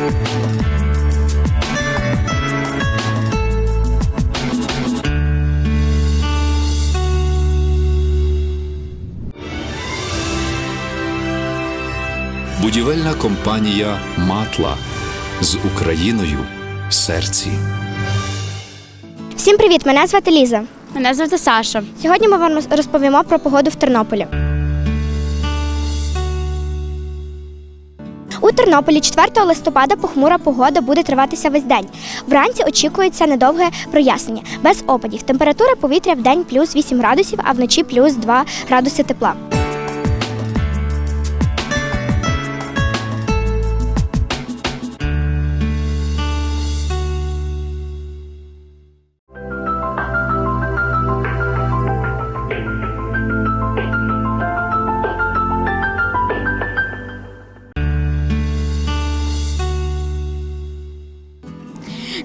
Будівельна компанія Матла з Україною в серці. Всім привіт! Мене звати Ліза. Мене звати Саша. Сьогодні ми вам розповімо про погоду в Тернополі. У Тернополі 4 листопада похмура погода буде триватися весь день. Вранці очікується недовге прояснення, без опадів. Температура повітря в день плюс 8 градусів, а вночі плюс 2 градуси тепла.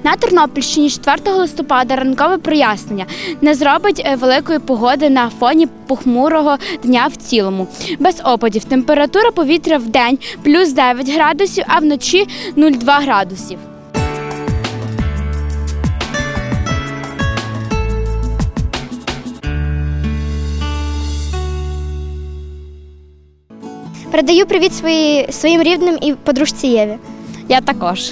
На Тернопільщині 4 листопада ранкове прояснення не зробить е, великої погоди на фоні похмурого дня в цілому. Без опадів. Температура повітря в день плюс 9 градусів, а вночі 0,2 градусів. Передаю привіт свої, своїм рідним і подружці Єві. Я також.